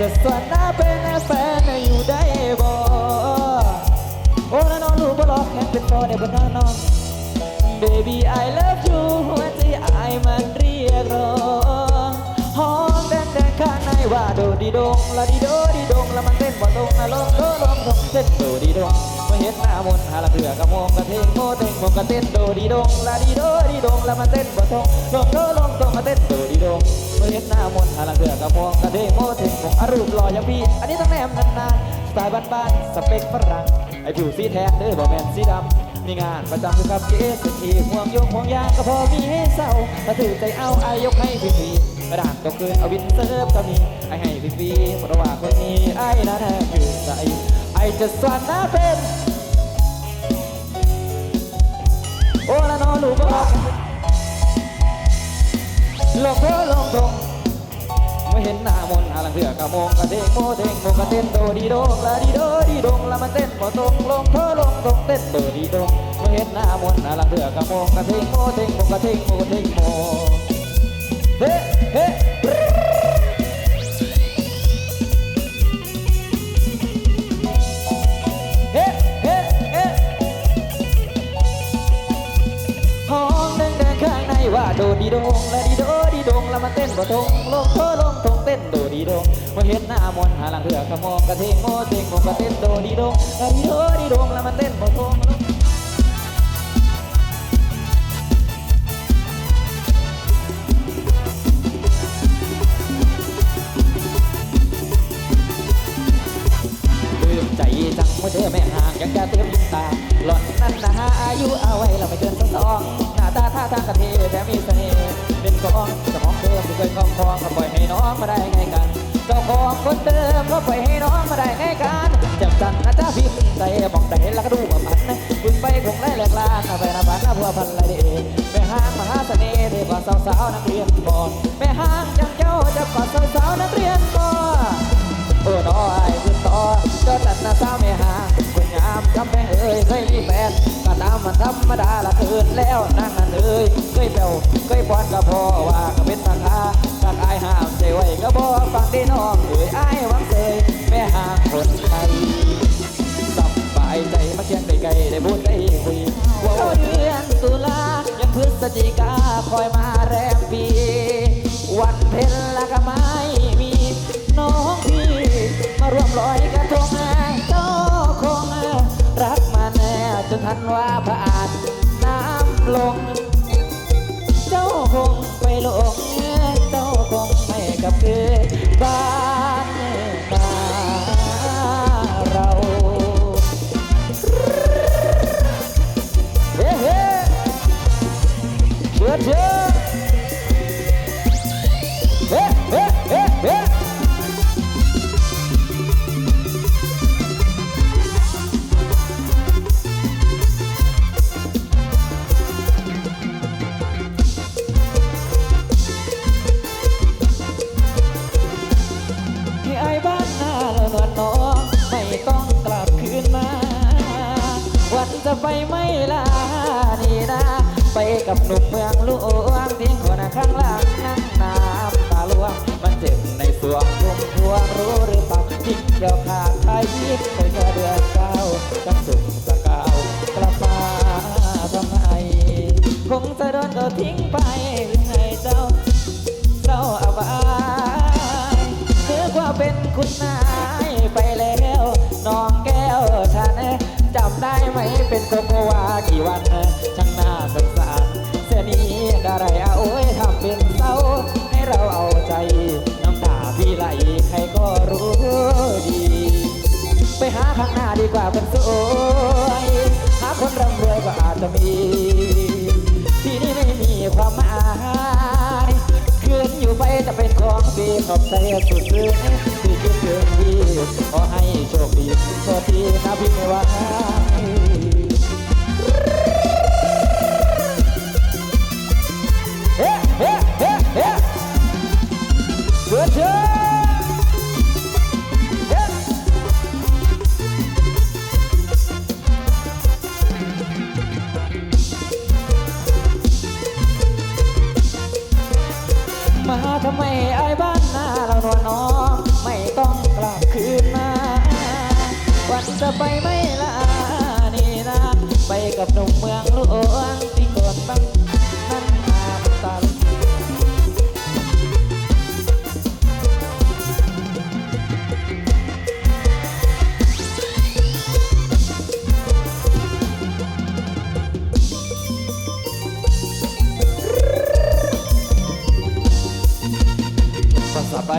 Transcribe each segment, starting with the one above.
จะสวนหน้าเป็นแฟนอยู่ได้บ่โอ้แล้วน้องรู้บ่หรอกแค่เป็นพอได้บ่น้องน้อง Baby I love you หัวใจไอมันเรียกร้องห้องแดงแดงข้างในว่าโดดีดงละดีโดดีดงละมันามนต์หาละเถื่อกระมงกระเทงโมเต็งมกระเต้นโดดีดงละดีโดดีดงแล้วมันเต้นบ่ตรงลงโดลงตรงมาเต้นโดดีดงเมื่อเห็นหน้ามนหาละเถื่อกระมงกระเทงโมเต็งมอารูปหล่ออย่างพี่อันนี้ต้องแนมนานๆสไตล์บ้านๆสเปคฝรั่งไอ้ผิวสีแทนเด้อบ่แม่นสีดำมีงานประจำอยู่กับเกสทีห่วงโยงห่วงยางก็พอมีให้เศร้าถ้าถือใจเอาไอายกให้ฟรีกระดาษตกคืนเอาวินเซิร์ฟก็มีไอให้ฟรีๆหมดระหว่างคนนี้ไอ้นั่นแหละคือใจไอจะสวนน้าเป็น โอ้ละน้อลูกก็บอกลงเธอลงตรงไม่เห็นหน้ามนต์หาลังเถื่อกะโมงกะเด้งโมเด้งโมกะเต้นโดดีโดงละดีโดดีดงละมันเต้นบ่ตรงลงเธอลงตรงเต้นโดดีดงไม่เห็นหน้ามนต์หาลังเถื่อกะโมงกะเด้งโมเด้งโมกะเทงโมกะเด้งโม โดดีดงเมื่อเห็นหน้ามนต์หลังเถื่อกะโมงกะเด้งโมเด้งโมกะเต้นโดดีดงละดีโดดีดงละมันเต้นบ่ตรงลืมใจจังเมื่อเธอแม่ห่างยังจะเติมยิ้มตาหล่อนนั่นนะฮะอายุเอาไว้เราไม่เกินสักสองหน้าตาท่าทางกะเทแถมมีเสน่ห์ เป็นกองสมองเดิมที่เคยคลอบครองก็ปล่อยให้น้องมาได้ไงกันเจ้าของคนเดิมก็ปล่อยให้น้องมาได้ไงกันจับจันนะจ๊ะพี่ใจมองใจแล้วก็ดู ดาละเกินแล้วนั่งนั่นเอ้ยเคยเปลวเคยปอนก็พอว่าก็เป็นราคาการอายห้ามใจไว้ก็บอกฟังได้น้องเอ้ยอายหวังเสยแม่หางคนไทยสบายใจมาเชียงได้ไกลได้พูดได้คุยว่าเดือนตุลายังพฤศจิกาคอยมาแร กลั จะไปไม่ลานี่นะ ไปกับหนุ่มเมืองหลวงทิ้งคนข้างหล่างนั่งน้ำตาลวงมันเจ็บในสวงทุ่มทวงรู้หรือเปล่าทิ้งเดียวขาดไทยยิบไปเมื่อเดือนเก้าจังสุขสกาวกลับมาทำไมคงจะโดนเขาทิ้งไปให้เจ้าเศร้าอาบายถือว่าเป็นคุณนาย ข้างหน้าดีกว่าเป็นสวยหาคนร่ำรวยก็อาจจะมีที่นี่ไม่มีความหมายคืนอยู่ไปจะเป็นของดีขอบใจสุดซึ้งที่คิดถึงพี่ขอให้โชคดีโชคดีนะพี่ไม่ว่า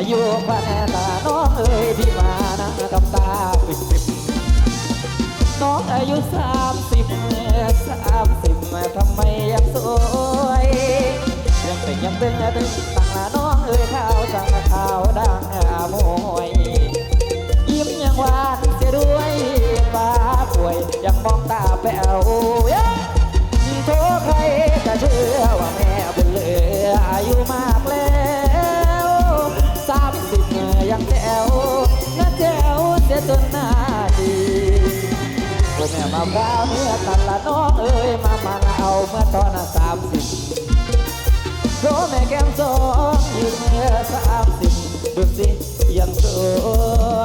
ภาษาประยุกต์พระแน่ตาน้องเอ๋ยที่มานะกับตาปิดปิดน้องอายุสามสิบสามสิบทำไมยังสวยยังเป็นยังตึงตึงตั้งน้าน้องเอ๋ยข้าวจังข้าวดังอาวยยิ้ม โอ้แม่มาพร้าวเมื่อตันละน้องเอ้ยมามาเอาเมื่อตอนสามสิบโรแม่แก้มสองยืนเมื่อสามสิบดูสิยังสวย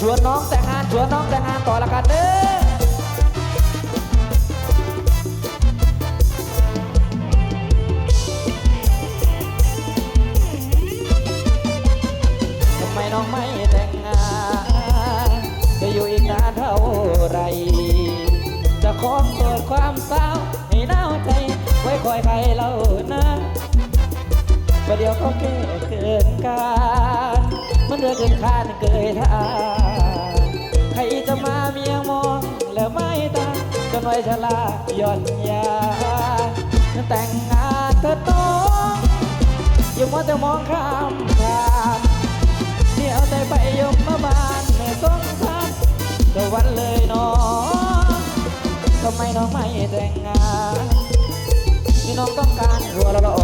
ชวนน้องแต่งงานชวนน้องแต่งงานต่อละกันเด้อทำไมน้องไม่แต่งงานจะอยู่อีกนานเท่าไหรจะขอเปิดความเศร้าให้หนาใจไว้คอยใครเล่านะประเดี๋ยวเขาเกิดเกินกา มันเดือดเกินคาดเกยท่าใครจะมาเมียงมองแล้วไม่ตามจนไว้ชราย่อนยาแต่งงานเธอต้องอย่ามัวแต่มองข้ามผ่านเดี๋ยวได้ไปยมมาบ้านแม่สงสารเดี๋ยววันเลยน้องทำไมน้องไม่แต่งงานที่น้องต้องการหัวเรา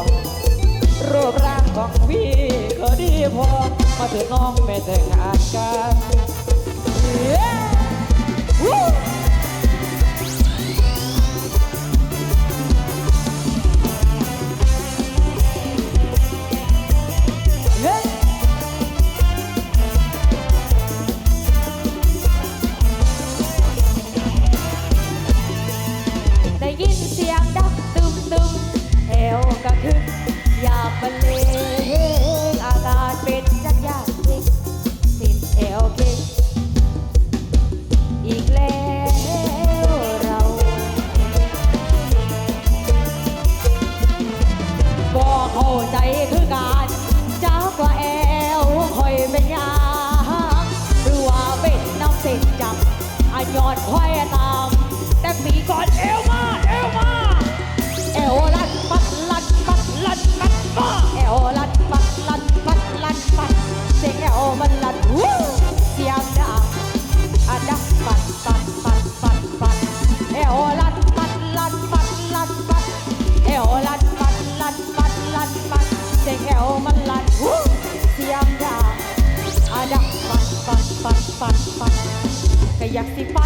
ะ อดควายตาม แต่ปีก่อนเอวมา เอวมา เอวลัดปัดลัดปัดลัดปัดมาเอวลัดปัดลัดปัดลัดปัดเสียงเอวมันลัดวู้เสียงดังอะดังปัดปัดปัดปัดปัดเอวลัดปัดลัดปัดลัดปัดเอวลัดปัดลัดปัดลัดปัดเสียงเอวมันลัดวู้เสียงดังอะดังปัดปัดปัดปัดปัดก็อยากสิไป